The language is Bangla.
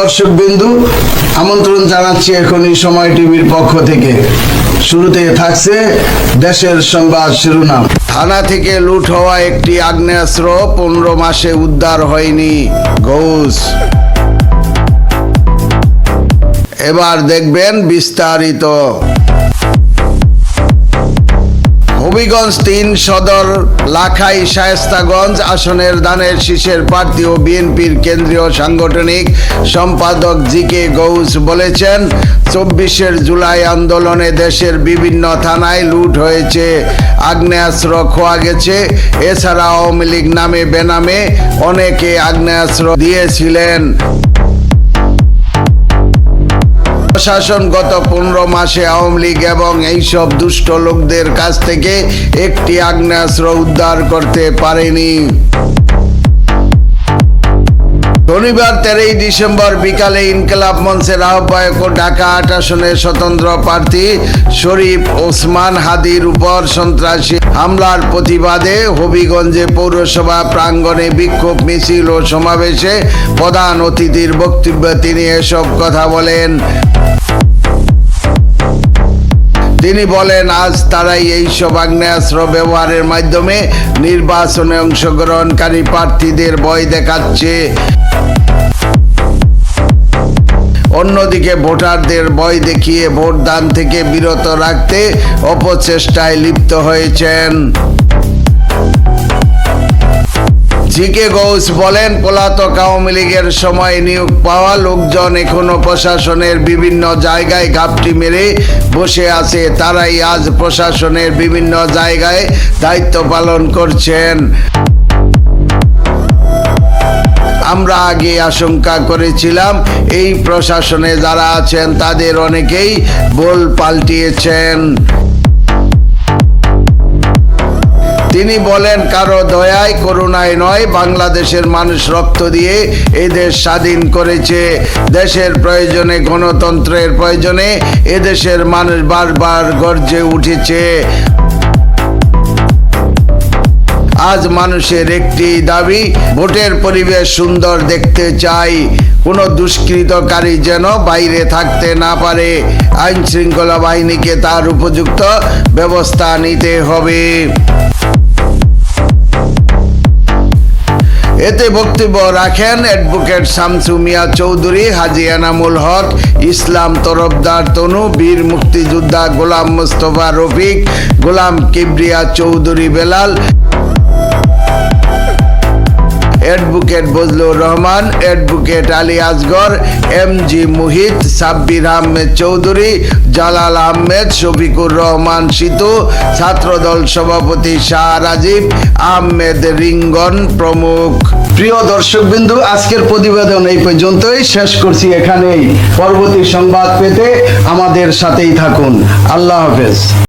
দর্শক বিন্দু, আমন্ত্রণ জানাচ্ছি এখন এই সময় টিভির পক্ষ থেকে। শুরুতে থাকছে দেশের সংবাদ শিরোনাম। থানা থেকে লুট হওয়া একটি আগ্নেয়াস্ত্র পনেরো মাসে উদ্ধার হয়নি। ঘোষ এবার দেখবেন বিস্তারিত। হবিগঞ্জ তিন সদর লাখাই শায়েস্তাগঞ্জ আসনের দানের শীষের প্রার্থী ও বিএনপির কেন্দ্রীয় সাংগঠনিক সম্পাদক জি কে গৌস বলেছেন, চব্বিশের জুলাই আন্দোলনে দেশের বিভিন্ন থানায় লুট হয়েছে, আগ্নেয়াস্ত্র খোয়া গেছে। এছাড়া আওয়ামী লীগ নামে বেনামে অনেকে আগ্নেয়াস্ত্র দিয়েছিলেন। প্রশাসন গত পনেরো মাসে আওয়ামী লীগ এবং এইসব দুষ্ট লোকদের কাছ থেকে একটি আগ্নেয়াস্ত্র উদ্ধার করতে পারেনি। শনিবার তেরোই ডিসেম্বর বিকালে ইনকলাব মঞ্চের আহ্বায়ক ও ঢাকা আট আসনের স্বতন্ত্র প্রার্থী শরীফ ওসমান হাদির উপর সন্ত্রাসী হামলার প্রতিবাদে হবিগঞ্জে পৌরসভা প্রাঙ্গণে বিক্ষোভ মিছিল ও সমাবেশে প্রধান অতিথির বক্তব্যে তিনি এসব কথা বলেন। তিনি বলেন, আজ তারাই এই সব আগ্নেয়াস্ত্র ব্যবহারের মাধ্যমে নির্বাচনে অংশগ্রহণকারী প্রার্থীদের ভয় দেখাচ্ছে। অন্যদিকে ভোটারদের ভয় দেখিয়ে ভোটদান থেকে বিরত রাখতে অপচেষ্টায় লিপ্ত হয়েছেন। জিকে গৌস বলেন, পলাতক আওয়ামী লীগের সময় নিয়োগ পাওয়া লোকজন এখনও প্রশাসনের বিভিন্ন জায়গায় ঘাপটি মেরে বসে আছে। তারাই আজ প্রশাসনের বিভিন্ন জায়গায় দায়িত্ব পালন করছেন। আমরা আগে আশঙ্কা করেছিলাম, এই প্রশাসনে যারা আছেন তাদের অনেকেই বল পাল্টিয়েছেন। তিনি বলেন, কারও দয়ায় করুণায় নয়, বাংলাদেশের মানুষ রক্ত দিয়ে এই দেশ স্বাধীন করেছে। দেশের প্রয়োজনে, গণতন্ত্রের প্রয়োজনে এদেশের মানুষ বারবার গর্জে উঠেছে। আজ মানুষের একটি দাবি, ভোটের পরিবেশ সুন্দর দেখতে চাই। কোনো দুষ্কৃতকারী যেন বাইরে থাকতে না পারে। আইন শৃঙ্খলা বাহিনীকে তার উপযুক্ত ব্যবস্থা নিতে হবে। এতে বক্তব্য রাখেন অ্যাডভোকেট শামসু মিয়া চৌধুরী, হাজি এনামুল হক, ইসলাম তরফদার তনু, বীর মুক্তিযোদ্ধা Golam Mostafa Rafiq, Golam Kibria Chowdhury Belal. Advocate Bazlur Rahman, advocate Ali Asghar M G Muhit, Sabbir Ahmed Chowdhury, Jalal Ahmed, Shafiqur Rahman Situ, Chhatra Dal সভাপতি শাহ রাজীব, আহমেদ রিঙ্গন প্রমুখ। প্রিয় দর্শকবিন্দু, আজকের প্রতিবেদন এই পর্যন্তই। শেষ করছি এখানেই। পরবর্তী সংবাদ পেতে আমাদের সাথেই থাকুন। আল্লাহ হাফেজ।